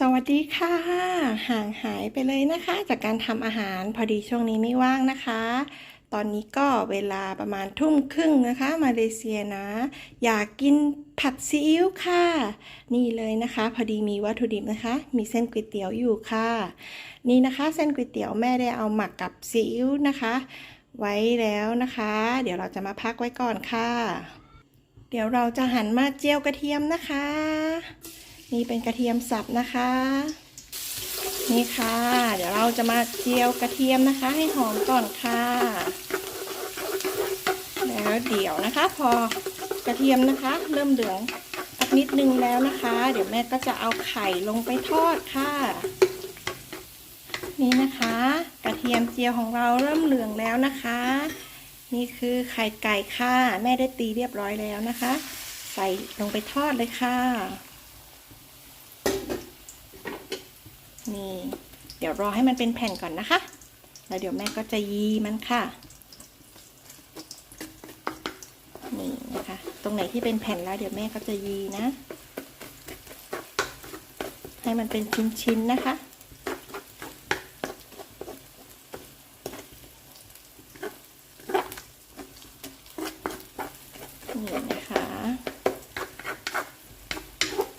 สวัสดีค่ะ ห่างหายไปเลยนะคะ จากการทำอาหารพอดีช่วงนี้ไม่ว่างนะคะ ตอนนี้ก็เวลาประมาณทุ่มครึ่งนะคะ มาเลเซียนะ อยากกินผัดซีอิ๊วค่ะ นี่เลยนะคะ พอดีมีวัตถุดิบนะคะ มีเส้นก๋วยเตี๋ยวอยู่ค่ะ นี่นะคะเส้นก๋วยเตี๋ยวแม่ได้เอาหมักกับซีอิ๊วนะคะ ไว้แล้วนะคะ เดี๋ยวเราจะมาพักไว้ก่อนค่ะ เดี๋ยวเราจะหันมาเจียวกระเทียมนะคะ นี่เป็นกระเทียมสับนะคะ นี่ค่ะ เดี๋ยวเราจะมาเจียวกระเทียมนะคะ ให้หอมก่อนค่ะ แล้วเดี๋ยวนะคะ พอกระเทียมนะคะ เริ่มเหลืองสักนิดนึงแล้วนะคะ เดี๋ยวแม่ก็จะเอาไข่ลงไปทอดค่ะ นี่นะคะ กระเทียมเจียวของเราเริ่มเหลืองแล้วนะคะ นี่คือไข่ไก่ค่ะ แม่ได้ตีเรียบร้อยแล้วนะคะ ใส่ลงไปทอดเลยค่ะ นี่ เดี๋ยวรอให้มันเป็นแผ่นก่อนนะคะ แล้วเดี๋ยวแม่ก็จะยีมันค่ะ นี่นะคะ ตรงไหนที่เป็นแผ่นแล้วเดี๋ยวแม่ก็จะยีนะ ให้มันเป็นชิ้นๆนะคะนี่นะคะ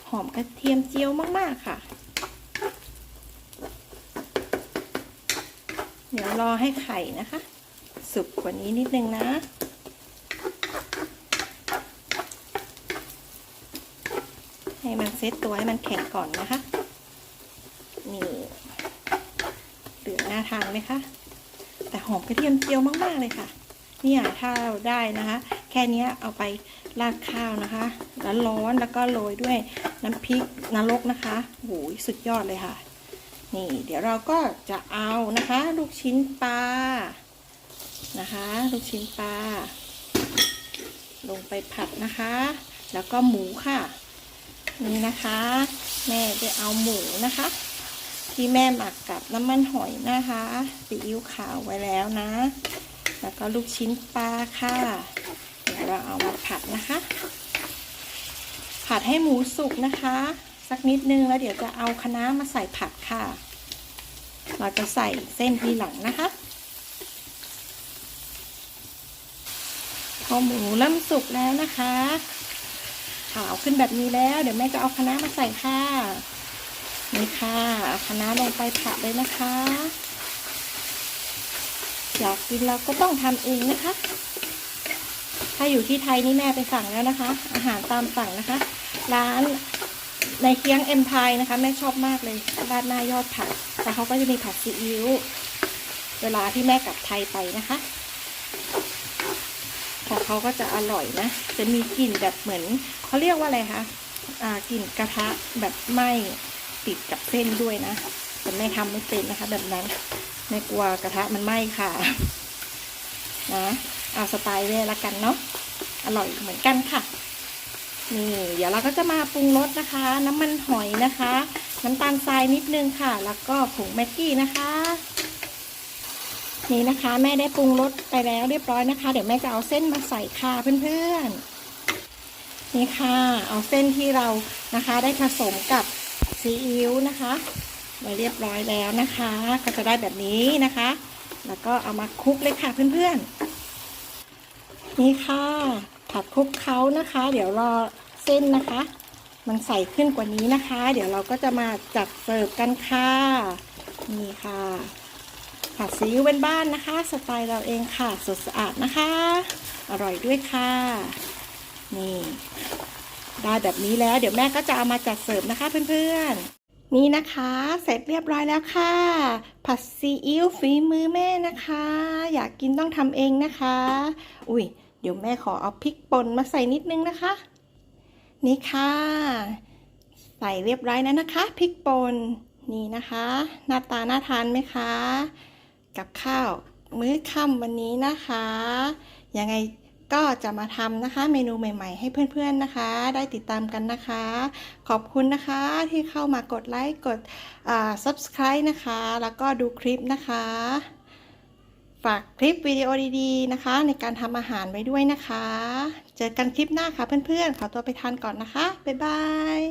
หอมกระเทียมเจียวมาก ๆ ค่ะ เดี๋ยวรอให้ไข่นะคะ สุกกว่านี้นิดนึงนะให้มันเซตตัวให้มันแข็งก่อนนะคะ นี่เหลืองน่าทานไหมคะ แต่หอมกระเทียมเจียวมากๆเลยค่ะ เนี่ยถ้าเราได้นะคะ แค่นี้เอาไปราดข้าวนะคะแล้วร้อนแล้วก็โรยด้วยน้ำพริกนรกนะคะโอ้ยสุดยอดเลยค่ะ นี่เดี๋ยวเราก็จะเอานะคะ ลูกชิ้นปลานะคะ ลูกชิ้นปลาลงไปผัดนะคะ แล้วก็หมูค่ะ นี่นะคะ แม่จะเอาหมูนะคะ ที่แม่หมักกับน้ำมันหอยนะคะซีอิ๊วขาวไว้แล้วนะ แล้วก็ลูกชิ้นปลาค่ะเดี๋ยวเราเอามาผัดนะคะ ผัดให้หมูสุกนะคะ สักนิดนึงแล้วเดี๋ยวจะเอาคะน้ามาใส่ผัดค่ะ เราจะใส่เส้นทีหลังนะคะ พอหมูเริ่มสุกแล้วนะคะ ขาวขึ้นแบบนี้แล้ว เดี๋ยวแม่จะเอาคะน้ามาใส่ค่ะ นี่ค่ะเอาคะน้าลงไปผัดเลยนะคะ อยากกินเราก็ต้องทำเองนะคะ ถ้าอยู่ที่ไทยนี่แม่ไปสั่งแล้วนะคะ อาหารตามสั่งนะคะ ร้านในเคียงเอ็มพายนะคะ แม่ชอบมากเลยราดหน้ายอดผัด แต่เขาก็จะมีผัดซีอิ๊วเวลาที่แม่กลับไทยไปนะคะของเขาก็จะอร่อยนะ จะมีกลิ่นแบบเหมือนเขาเรียกว่าอะไรคะอ่ากลิ่นกระทะแบบไหม้ติดกับเส้นด้วยนะแต่แม่ทำไม่เป็นนะคะ แบบนั้นแม่กลัวกระทะมันไหม้ค่ะ นะเอาสไตล์แม่ละกันเนาะอร่อยเหมือนกันค่ะนี่เดี๋ยวเราก็จะมาปรุงรสนะคะ น้ำมันหอยนะคะ น้ำตาลทรายนิดนึงค่ะ แล้วก็ผงแม็กกี้นะคะ นี่นะคะแม่ได้ปรุงรสไปแล้วเรียบร้อยนะคะ เดี๋ยวแม่จะเอาเส้นมาใส่ค่ะเพื่อนๆ นี่ค่ะ เอาเส้นที่เรานะคะ ได้ผสมกับซีอิ๊วนะคะไว้เรียบร้อยแล้วนะคะ ก็จะได้แบบนี้นะคะ แล้วก็เอามาคลุกเลยค่ะเพื่อนๆ นี่ค่ะผัดคลุกเคล้านะคะ เดี๋ยวรอเส้นนะคะ มันใสขึ้นกว่านี้นะคะ เดี๋ยวเราก็จะมาจัดเสิร์ฟกันค่ะนี่ค่ะผัดซีอิ๊วเป็นบ้านนะคะ สไตล์เราเองค่ะสดสะอาดนะคะ อร่อยด้วยค่ะ นี่ได้แบบนี้แล้ว เดี๋ยวแม่ก็จะเอามาจัดเสิร์ฟนะคะเพื่อนๆ นี่นะคะ เสร็จเรียบร้อยแล้วค่ะ ผัดซีอิ๊วฝีมือแม่นะคะ อยากกินต้องทำเองนะคะ อุ้ยเดี๋ยวแม่ขอเอาพริกป่นมาใส่นิดนึงนะคะ นี่ค่ะ ใส่เรียบร้อยแล้วนะคะพริกป่นนี่นะคะ หน้าตาน่าทานไหมคะ กับข้าวมื้อค่ำวันนี้นะคะ ยังไงก็จะมาทำนะคะ เมนูใหม่ ๆ ให้เพื่อนๆนะคะ ได้ติดตามกันนะคะ ขอบคุณนะคะที่เข้ามากดไลค์กด subscribe นะคะ แล้วก็ดูคลิปนะคะ ฝากคลิปวิดีโอดีๆนะคะ ในการทำอาหารไว้ด้วยนะคะ เจอกันคลิปหน้าค่ะเพื่อนๆ ขอตัวไปทานก่อนนะคะ บ๊ายบาย